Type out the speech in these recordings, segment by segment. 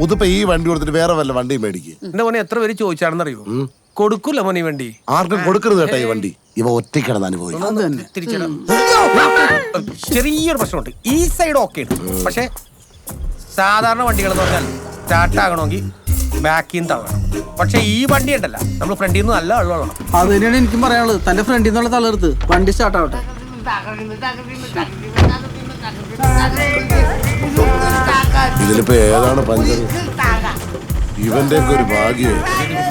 ഉതിപ്പ ഈ വണ്ടി കൊടുത്തിട്ട് വേറെ വല്ല വണ്ടിയും മേടിക്കുക എന്റെ മോനെ എത്ര പേര് ചോദിച്ചാണെന്നറിയോ കൊടുക്കൂല മോനെ ഈ വണ്ടി ആർക്കും കൊടുക്കരുത് കേട്ടോ ഈ വണ്ടി ഇവ ഒറ്റയ്ക്കിടന്ന് അനുഭവിക്കും തിരിച്ചിടാം ചെറിയൊരു പ്രശ്നമുണ്ട് ഈ സൈഡ് ഓക്കെ ആണ് പക്ഷെ സാധാരണ വണ്ടികൾ എന്ന് പറഞ്ഞാൽ സ്റ്റാർട്ട് ആകണമെങ്കിൽ ബാക്കിൽ നിന്ന് തള്ളണം പക്ഷെ ഈ വണ്ടി ഉണ്ടല്ല നമ്മൾ ഫ്രണ്ടിൽ നിന്ന് നല്ല വെള്ളം അത് തന്നെയാണ് എനിക്കും പറയാനുള്ളത് തന്റെ ഫ്രണ്ടിൽ നിന്നുള്ള തളർത്ത് വണ്ടി സ്റ്റാർട്ട് ആവട്ടെ ഇതിലിപ്പോ ഏതാണ് പഞ്ചർ ഇവന്റെ ഒക്കെ ഒരു ഭാഗ്യം.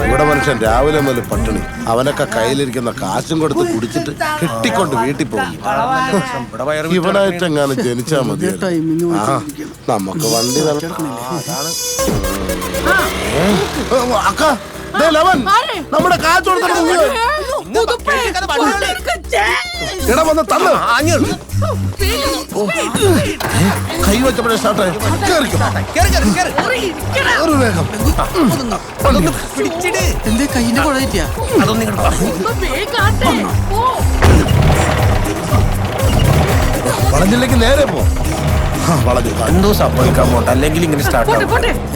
ഇവിടെ മനുഷ്യൻ രാവിലെ മുതൽ പട്ടിണി. അവനൊക്കെ കയ്യിലിരിക്കുന്ന കാശും കൊടുത്ത് കുടിച്ചിട്ട് കെട്ടിക്കൊണ്ട് വീട്ടിൽ പോകും. ഇവനായിട്ടെങ്ങാനും ജനിച്ചാ മതി. ആ നമുക്ക് വണ്ടി അക്ക ദേ ലവൻ നമ്മുടെ കാശ് കൊടുത്തിട്ട്. എടാ വന്ന് തന്നു ആഞ്ഞു കൈ വെച്ചപ്പോഴേ സ്റ്റാർട്ടായി. കേറിക്കോ കേറ് കേറ് കേറ് ഒരു വേഗം. എന്തേ കൈയിന്റെ കുഴ തെറ്റിയാ അതൊന്നും ഇങ്ങോട്ട് വളഞ്ഞില്ലെങ്കിൽ നേരെ പോ. വളഞ്ഞു. എന്തോ സംഭവിക്കാൻ പോട്ടെ അല്ലെങ്കിൽ ഇങ്ങനെ സ്റ്റാർട്ട്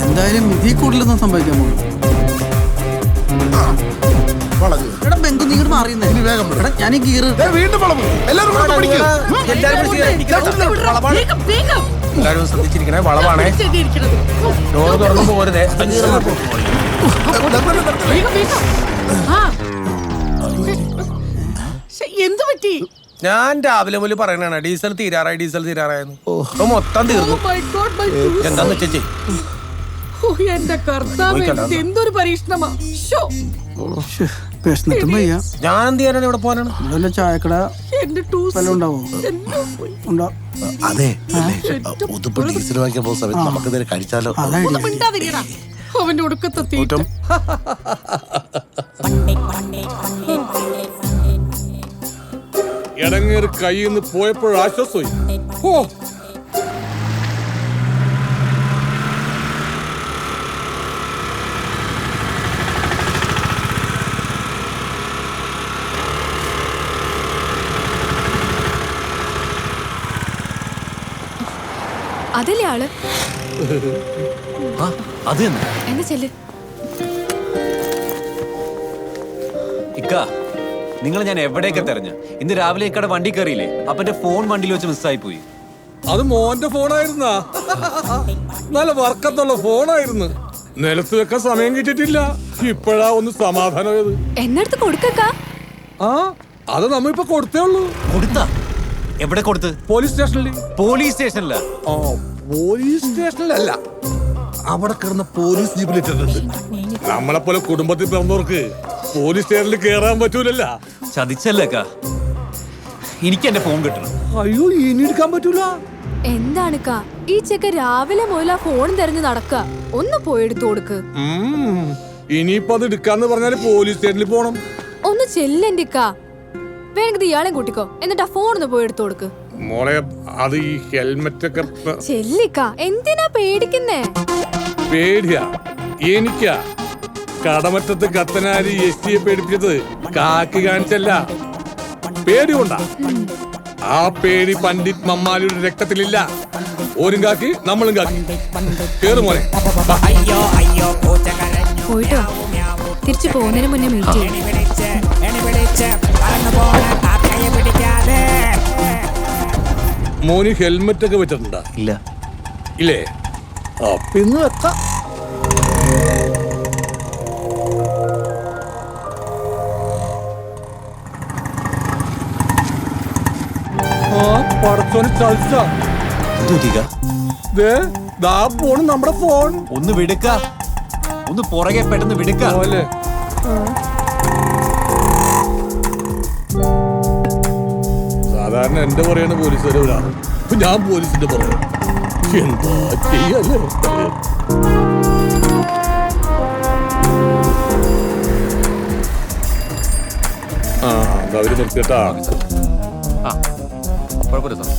എന്തായാലും ഇതിൽ കൂടുതലൊന്നും സംഭവിക്കാൻ പോകും വളഞ്ഞു. മാറിയുന്നേ. ഇനി വേഗം വിട്. എടാ ഞാൻ ഈ ഗീറ് ദേ, വീണ്ടും കൂടെ പിടിക്കും വളവാണ് എല്ലാരും ശ്രദ്ധിച്ചിരിക്കണേ വളവാണേ. ഡോറ് തുറന്നു പോരുതേ. എന്ത് പറ്റി? ഞാൻ രാവിലെ മുതൽ പറയണാണ് ഡീസൽ തീരാറായി ഡീസൽ തീരാറായെന്ന്. ഇപ്പൊ മൊത്തം തീർന്നു. Oh my God, my goodness. എന്താന്ന് വെച്ചേ ഓ, എന്റെ കർത്താവ് എന്തൊരു പരീക്ഷണമാ. ശോ, വിശന്നിട്ടും വയ്യ ഞാൻ എന്ത് ചെയ്യാനാണ് ഇവിടെ പോകാനാണ്? വല്ല ചായക്കട വല്ലതും ഉണ്ടാവോ എല്ലാം പോയി. ഉണ്ടോ? അതെ ഉതുപ്പ് ഡീസൽ വാങ്ങിക്കാൻ പോകുന്ന സമയത്ത് നമുക്ക് ഇതിനെ കഴിച്ചാലോ? അതാ ഒന്ന് ഐഡിയ മിണ്ടാതിരിക്കടാ. അവന്റെ ഒടുക്കത്തെ തീറ്റ. ഇടങ്ങേറി കയ്യിൽ നിന്ന് പോയപ്പോഴാശ്വാസമായി. ഓ അതല്ലേ ആൾ? അത് തന്നെ. എന്നാ ചെല്ല്. ഇക്ക നിങ്ങൾ ഞാൻ എവിടെയൊക്കെ തെരഞ്ഞു? ഇന്ന് രാവിലെ ഇക്കടെ വണ്ടി കയറിയില്ലേ അപ്പന്റെ ഫോൺ വണ്ടിയിൽ വെച്ച് മിസ്സായി പോയി. അത് മോന്റെ ഫോണായിരുന്നാ. നല്ല വർക്കത്തുള്ള ഫോണായിരുന്നു. നിലത്ത് വെക്കാൻ സമയം കിട്ടിട്ടില്ല ഇപ്പോഴാ ഒന്ന് സമാധാനമായത്. എന്നടുത്ത് കൊടുക്കക്കാ? ആ അത് നമ്മ ഇപ്പൊ കൊടുത്തേ ഉള്ളൂ. കൊടുത്താ? എവിടെ കൊടുത്ത്? പോലീസ് സ്റ്റേഷനിൽ പോലീസ് സ്റ്റേഷനില്ല ഓ പോലീസ് സ്റ്റേഷനിലല്ല. അവിടെ കിടന്ന പോലീസ് ജീപ്പിലിട്ടിട്ടുണ്ട് നമ്മളെ പോലെ കുടുംബത്തിൽ പിറന്നവർക്ക് പോലീസ് സ്റ്റേഷനിൽ കേറാൻ പറ്റൂലല്ല. ചതിച്ചല്ലേക്ക എനിക്ക് എന്റെ ഫോൺ കിട്ടണം. അയ്യോ ഇനി എടുക്കാൻ പറ്റൂല. കാ ഈ ചെക്ക രാവിലെ മുതൽ ആ ഫോൺ തെരഞ്ഞു നടക്ക. ഒന്ന് പോയെടുത്തു കൊടുക്ക്. ഇനിയിപ്പോ അത് എടുക്കാന്ന് പറഞ്ഞാൽ പോലീസ് സ്റ്റേഷനിൽ പോണം. ഒന്ന് ചെല്ലെന്റിക്കാ വേണമെങ്കിൽ ഇയാളെ കൂട്ടിക്കോ. എന്നിട്ട് ആ ഫോൺ ഒന്ന് പോയെടുത്തു കൊടുക്ക്. മോളെ അത് ഈ ഹെൽമെറ്റ് ഒക്കെ ചെല്ലിക്ക എന്തിനാ പേടിക്കുന്നേ? പേടിയാ. എനിക്കാ. കടമറ്റത്ത് കത്തനാരി എസ് ടിയെ പേടിപ്പിച്ചത് കാക്കി കാണിച്ചല്ല. പേടി കൊണ്ടാ. ആ പേടി പണ്ഡിറ്റ് മമ്മാലിയുടെ രക്തത്തിലില്ല. ഓരും കാക്കി നമ്മളും കാക്കി. കേറു മോനെ. അയ്യോ പോയിട്ട്? തിരിച്ചു പോകുന്നതിന് മുന്നേ മീറ്റ് ചെയ്യും മോന് ഹെൽമെറ്റ് ഒക്കെ വെച്ചിട്ടുണ്ടോ? ഇല്ല. ഇല്ലേ? പിന്നെ വെക്കാം. ആ പടച്ചോന് ചതിച്ച എന്തുക ദേ ദാ പോണ് നമ്മുടെ ഫോൺ ഒന്ന് വിടുക്ക. ഒന്ന് പുറകെ പെട്ടെന്ന് വിടുക്കാം. സാധാരണ എന്റെ പറയാണ് പോലീസുകാരെ ഒരാൾ ഇപ്പൊ ഞാൻ പോലീസിന്റെ പറയാം എന്താ ചെയ്യല്ലേ? ആ അവർ നിർത്തിയിട്ടാ? ആ കുഴപ്പമില്ല സാർ.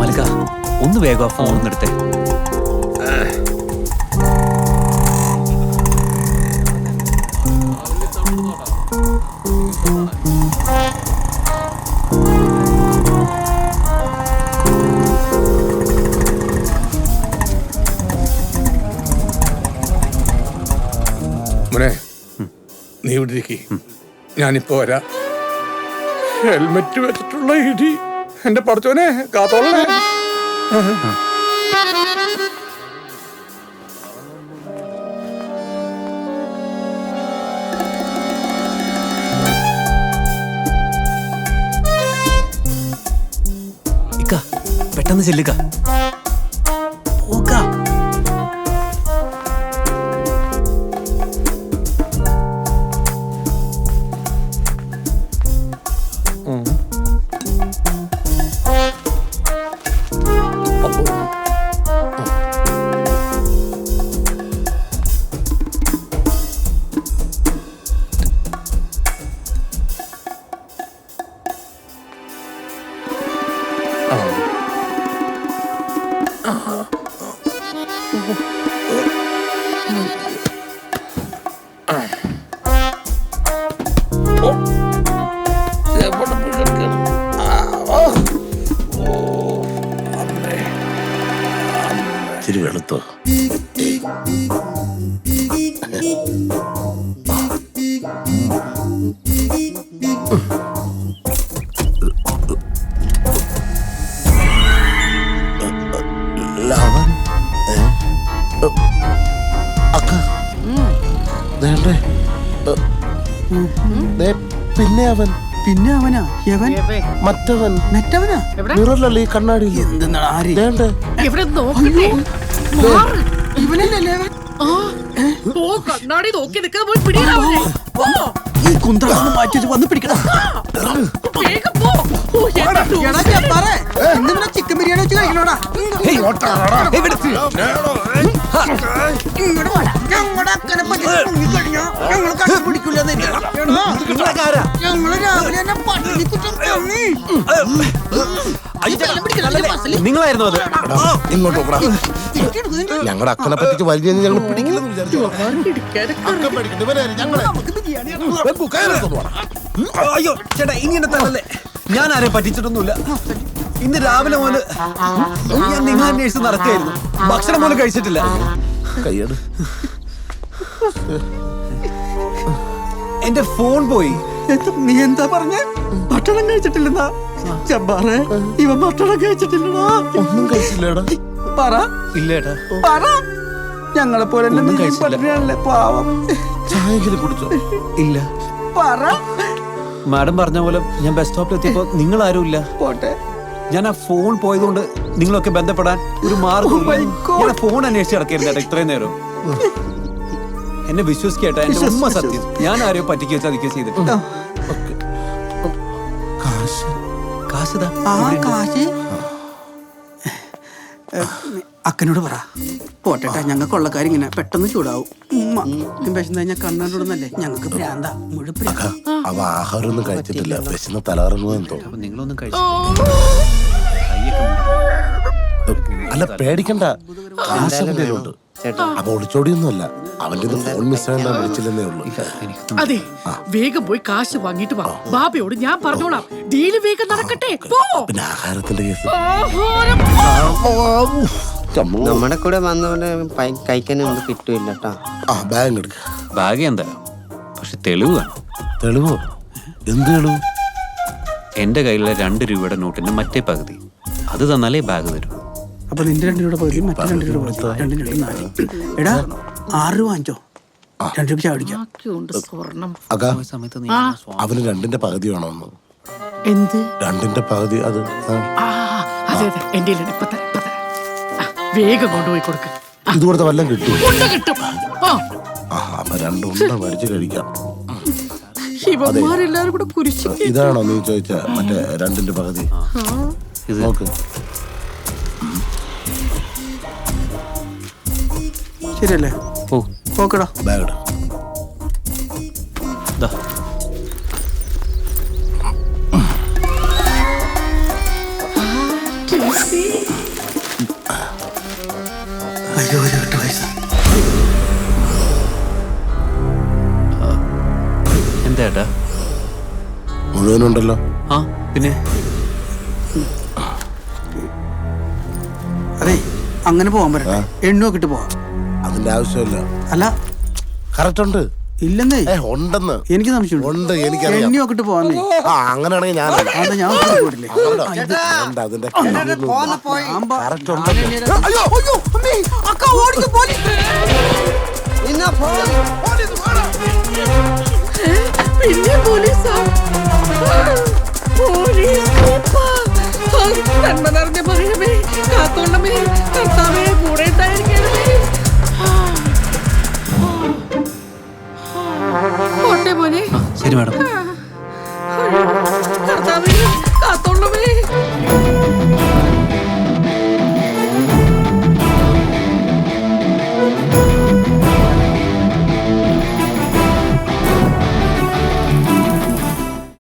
മലിക ഒന്ന് വേഗം ഫോൺ ഒന്ന് എടുത്തേ. ഞാനിപ്പോ വരാം. ഹെൽമെറ്റ് വെച്ചിട്ടുള്ള ഇടി. എന്റെ പഠിച്ചോനെ കാത്തോളെ പെട്ടെന്ന് ചെല്ലുക പിന്നെ അവൻ. പിന്നെ അവനാ? യവൻ? മറ്റവൻ. മറ്റവനാ? മിററിലല്ല ഈ കണ്ണാടി എന്തെന്നാണ് ആര്? ദേണ്ടേ ഇവിടെ നോക്കട്ടെ? മാറ്. ഇവനല്ലേ കണ്ണാടി നോക്കി നിൽക്കുന്ന പോയി പിടിയാ കുന്തളൊന്ന് മാറ്റി വന്ന് പിടിക്കണം. ചിക്കൻ ബിരിയാണി വെച്ച് കഴിക്കണോടാ? ഞങ്ങൾ രാവിലെ തന്നെ പട്ടിണി കുറ്റം നിങ്ങളായിരുന്നു അത്. ഇങ്ങോട്ട്. ഞങ്ങളുടെ അക്കനെ പറ്റിച്ച് വലിയ ഞങ്ങൾ പിടിക്കില്ലെന്ന് വിചാരിച്ചു. അയ്യോ ചേട്ടാ ഇങ്ങനെ തന്നല്ലേ ഞാൻ ആരെയും പറ്റിച്ചിട്ടൊന്നുമില്ല. ഇന്ന് രാവിലെ മുതൽ ഞാൻ നിങ്ങൾ അന്വേഷിച്ച് നടക്കുകയായിരുന്നു. ഭക്ഷണം പോലും കഴിച്ചിട്ടില്ല. കയ്യാണ് എന്റെ ഫോൺ പോയി. എന്താ- നീ എന്താ പറഞ്ഞ? ഭക്ഷണം കഴിച്ചിട്ടില്ലെന്നാ? ചെമ്പാറേ ഇവ ഭക്ഷണം കഴിച്ചിട്ടില്ലടാ. ഒന്നും കഴിച്ചില്ലേടാ. പറ. ഇല്ലേട്ടാ പറ. ഞങ്ങളെ പോലെ പാവം. ചായെങ്കിലും കുടിച്ചോ? ഇല്ല. പറ. മാഡം പറഞ്ഞ പോലെ ഞാൻ ബസ് സ്റ്റോപ്പിൽ എത്തിയപ്പോ നിങ്ങൾ ആരും ഇല്ല. പോട്ടെ. ഞാൻ ആ ഫോൺ പോയതുകൊണ്ട് നിങ്ങളൊക്കെ ബന്ധപ്പെടാൻ ഒരു Oh മാർഗം ഞാൻ ഫോൺ അന്വേഷിച്ച് നടക്കായിരുന്നു ചേട്ടാ ഇത്രയും നേരം. എന്നെ വിശ്വസിക്കട്ടെ എന്റെ ഉമ്മ സത്യം. ഞാൻ ആരെയോ പറ്റിക്കുക ചതിക്കുക ചെയ്തിട്ടില്ല കാശ്. കാശ് അക്കനോട് പറ. പോട്ടെട്ടാ ഞങ്ങൾ കൊള്ളക്കാരിങ്ങനെ പെട്ടെന്ന് ചൂടാവും. ഉമ്മ വിശന്ന് കഴിഞ്ഞാൽ കണ്ണോടുന്നല്ലേ ഞങ്ങൾക്ക് ഭ്രാന്ത മുഴുപ്പ് അവ ആഹാരം ഒന്നും കഴിച്ചിട്ടില്ല വിശന്ന് തലകറങ്ങുമെന്ന് തോന്നുന്നു. നിങ്ങളൊന്നും കഴിച്ചു അല്ല പേടിക്കണ്ട. കാശ് കയ്യിലുണ്ട് അപ്പൊ ഒളിച്ചോടിയൊന്നുമല്ല. അവന്റെ ഫോൺ വിളിച്ചില്ലെന്നേ ഉള്ളൂ. അതെ വേഗം പോയി കാശ് വാങ്ങിട്ട് വാ. ബാബയോട് ഞാൻ പറഞ്ഞോളാം. ഡീൽ വേഗം നടക്കട്ടെ. പോ. പിന്നെ ആഹാരത്തിന്റെ കേസ്. നമ്മുടെ കൂടെ വന്നവനെ കിട്ടൂല കേട്ടോ. ആ ബാഗ് എടുക്ക. ബാഗ് ഞാൻ തരാം. പക്ഷെ തെളിവ് വേണം. തെളിവോ? എന്ത് തെളിവ്? എന്റെ കയ്യിലുള്ള രണ്ട് രൂപയുടെ നോട്ടിന്റെ മറ്റേ പകുതി. അത് തന്നാലേ ബാഗ് തരൂ. അപ്പൊ നിന്റെ രണ്ട് രൂപ പകുതി മറ്റേ രണ്ട് രൂപ രണ്ടും രണ്ട് നാല്. എടാ ആറ് രൂപ വാങ്ങിച്ചോ. രണ്ട് രൂപ ചാടിക്കാം അക്ക സമയത്ത് നീ അവന് രണ്ടിന്റെ പകുതി വേണമെന്ന് എന്ത്? രണ്ടിന്റെ പകുതി അത് എന്റെ വേഗം കൊണ്ടുപോയി കൊടുക്ക. ഇത് കൊടുത്ത വല്ലതും കിട്ടും. കിട്ടും രണ്ടുണ്ട മേടിച്ച് കഴിക്കാം. ഇവന്മാരെല്ലാരും കൂടെ കുരിശി ഇതാണോ നീ ചോദിച്ച? മറ്റേ രണ്ടിന്റെ പകുതി. ഇത് നോക്ക്. ശരിയല്ലേ? ഓ. ഓക്കെടാ ബാഗ്. അയ്യോ ഒരു എട്ട് പൈസ എന്താ ഏട്ടാ? മുഴുവനുണ്ടല്ലോ. ആ പിന്നെ? അതെ അങ്ങനെ പോവാൻ പറ്റ എണ്ണ ഇട്ട് പോവാം. അതിന്റെ ആവശ്യമില്ല. അല്ല. കറക്റ്റ് ഉണ്ട് ഇല്ലെന്നേ. ഏ ഉണ്ടെന്ന്. എനിക്ക് സംശയമുണ്ട്. ഉണ്ട് എനിക്കറിയാം. എണ്ണ നോക്കിട്ട് പോവാന്നേ. ആ അങ്ങനെയാണെങ്കിൽ ഞാൻ അതാ ഞാൻ ഒന്നും പോയിട്ടില്ലേ? വേണ്ട അതിന്റെ കറക്റ്റ് ഉണ്ട്. അയ്യോ അയ്യോ അമ്മേ അക്ക ഓടിക്ക് പോലീസ് പിന്നെ പോലീസാ. പോലീസ് ഉപ്പ. ആ, നന്മ നിറഞ്ഞ മകനമേ കാത്തോണ്ടമേ കർത്താവേ കൂടെ ഉണ്ടായിരിക്കണമേ ശരി മാഡം.